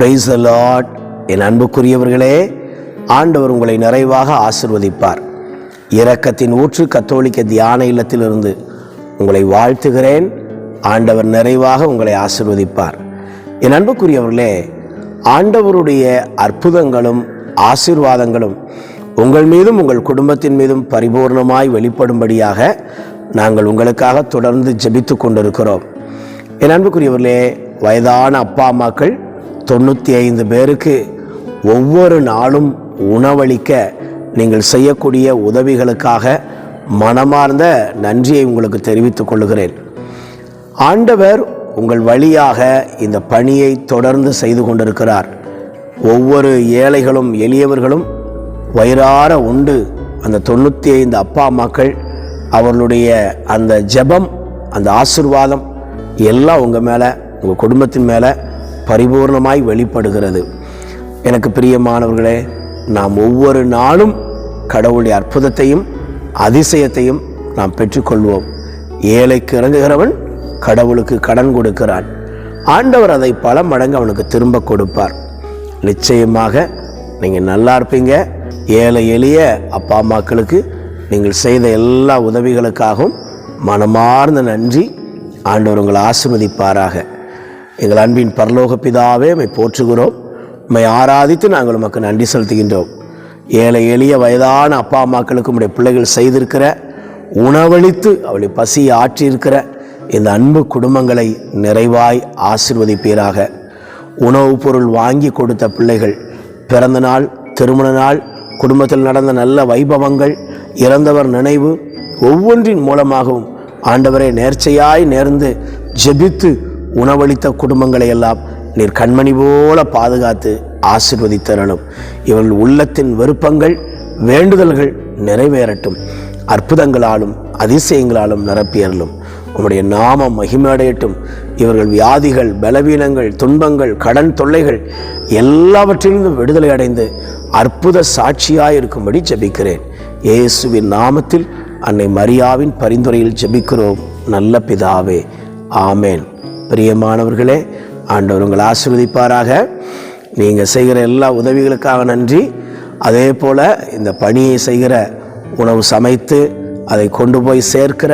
Price lot என் அன்புக்குரியவர்களே ஆண்டவர் உங்களை நிறைவாக ஆசிர்வதிப்பார். இரக்கத்தின் ஊற்று கத்தோலிக்க தியான இல்லத்திலிருந்து உங்களை வாழ்த்துகிறேன். ஆண்டவர் நிறைவாக உங்களை ஆசிர்வதிப்பார். என் அன்புக்குரியவர்களே ஆண்டவருடைய அற்புதங்களும் ஆசீர்வாதங்களும் உங்கள் மீதும் உங்கள் குடும்பத்தின் மீதும் பரிபூர்ணமாய் வெளிப்படும்படியாக நாங்கள் உங்களுக்காக தொடர்ந்து ஜெபித்து கொண்டிருக்கிறோம். என் அன்புக்குரியவர்களே வயதான அப்பா அம்மாக்கள் தொண்ணூற்றி ஐந்து பேருக்கு ஒவ்வொரு நாளும் உணவளிக்க நீங்கள் செய்யக்கூடிய உதவிகளுக்காக மனமார்ந்த நன்றியை உங்களுக்கு தெரிவித்துக் கொள்கிறேன் ஆண்டவர் உங்கள் வழியாக இந்த பணியை தொடர்ந்து செய்து கொண்டிருக்கிறார். ஒவ்வொரு ஏழைகளும் எளியவர்களும் வயிறார உண்டு. அந்த தொண்ணூற்றி ஐந்து அப்பா அம்மாக்கள் அவர்களுடைய அந்த ஜெபம் அந்த ஆசிர்வாதம் எல்லாம் உங்கள் மேலே உங்கள் குடும்பத்தின் மேலே பரிபூர்ணமாய் வெளிப்படுகிறது. எனக்கு பிரியமானவர்களே நாம் ஒவ்வொரு நாளும் கடவுளுடைய அற்புதத்தையும் அதிசயத்தையும் நாம் பெற்றுக்கொள்வோம். ஏழைக்கு இறங்குகிறவன் கடவுளுக்கு கடன் கொடுக்கிறான். ஆண்டவர் அதை பல மடங்கு அவனுக்கு திரும்ப கொடுப்பார். நிச்சயமாக நீங்கள் நல்லா இருப்பீங்க. ஏழை எளிய அப்பா அம்மாக்களுக்கு நீங்கள் செய்த எல்லா உதவிகளுக்காகவும் மனமார்ந்த நன்றி. ஆண்டவர் உங்களை ஆசிர்வதிப்பாராக. எங்கள் அன்பின் பரலோக பிதாவே மை போற்றுகிறோம். மை ஆராதித்து நாங்கள் உமக்கு நன்றி செலுத்துகின்றோம். ஏழை எளிய வயதான அப்பா அம்மாக்களுக்கு உடைய பிள்ளைகள் செய்திருக்கிற உணவளித்து அவளை பசி ஆற்றியிருக்கிற இந்த அன்பு குடும்பங்களை நிறைவாய் ஆசிர்வதிப்பீராக. உணவுப் பொருள் வாங்கி கொடுத்த பிள்ளைகள் பிறந்த நாள் திருமண நாள் குடும்பத்தில் நடந்த நல்ல வைபவங்கள் இறந்தவர் நினைவு ஒவ்வொன்றின் மூலமாகவும் ஆண்டவரை நேர்ச்சையாய் நேர்ந்து ஜெபித்து உணவளித்த குடும்பங்களை எல்லாம் நீர் கண்மணி போல பாதுகாத்து ஆசிர்வதித்தரணும். இவர்கள் உள்ளத்தின் விருப்பங்கள் வேண்டுதல்கள் நிறைவேறட்டும். அற்புதங்களாலும் அதிசயங்களாலும் நிரப்பியறலும் உம்முடைய நாமம் மகிமையடையட்டும். இவர்கள் வியாதிகள் பலவீனங்கள் துன்பங்கள் கடன் தொல்லைகள் எல்லாவற்றிலிருந்தும் விடுதலை அடைந்து அற்புத சாட்சியாயிருக்கும்படி இருக்கும்படி ஜெபிக்கிறேன். இயேசுவின் நாமத்தில் அன்னை மரியாவின் பரிந்துரையில் ஜெபிக்கிறோம். நல்ல பிதாவே. ஆமேன். பிரியமானவர்களே ஆண்டவர் உங்களை ஆசீர்வதிப்பாராக. நீங்கள் செய்கிற எல்லா உதவிகளுக்காக நன்றி. அதே போல் இந்த பணியை செய்கிற உணவு சமைத்து அதை கொண்டு போய் சேர்க்கிற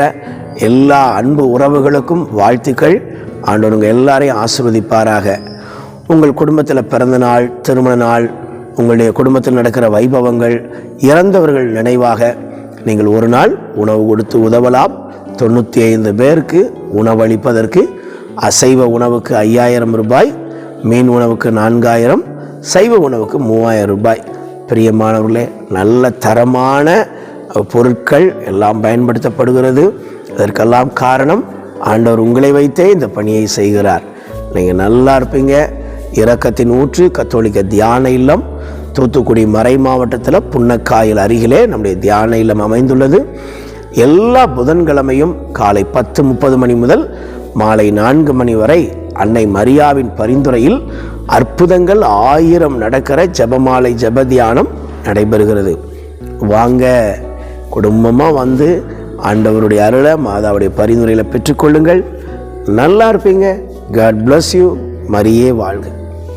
எல்லா அன்பு உறவுகளுக்கும் வாழ்த்துக்கள். ஆண்டவர் உங்கள் எல்லாரையும் ஆசிர்வதிப்பாராக. உங்கள் குடும்பத்தில் பிறந்த நாள் திருமண நாள் உங்களுடைய குடும்பத்தில் நடக்கிற வைபவங்கள் இறந்தவர்கள் நினைவாக நீங்கள் ஒரு நாள் உணவு கொடுத்து உதவலாம். தொண்ணூற்றி ஐந்து பேருக்கு உணவளிப்பதற்கு அசைவ உணவுக்கு ஐயாயிரம் ரூபாய் மீன் உணவுக்கு நான்காயிரம் சைவ உணவுக்கு மூவாயிரம் ரூபாய். பிரியமானவர்களே நல்ல தரமான பொருட்கள் எல்லாம் பயன்படுத்தப்படுகிறது. அதற்கெல்லாம் காரணம் ஆண்டவர் உங்களை வைத்தே இந்த பணியை செய்கிறார். நீங்கள் நல்லா இருப்பீங்க. இரக்கத்தின் ஊற்று கத்தோலிக்க தியான இல்லம் தூத்துக்குடி மறை மாவட்டத்தில் புன்னக்காயில் அருகிலே நம்முடைய தியான இல்லம் அமைந்துள்ளது. எல்லா புதன்கிழமையும் காலை பத்து முப்பது மணி முதல் மாலை நான்கு மணி வரை அன்னை மரியாவின் பரிந்துரையில் அற்புதங்கள் ஆயிரம் நடக்கிற ஜெபமாலை ஜெப தியானம் நடைபெறுகிறது. வாங்க குடும்பமாக வந்து ஆண்டவருடைய அருளை மாதாவுடைய பரிந்துரையில் பெற்றுக்கொள்ளுங்கள். நல்லா இருப்பீங்க. காட் பிளஸ் யூ மரியே வாழ்க.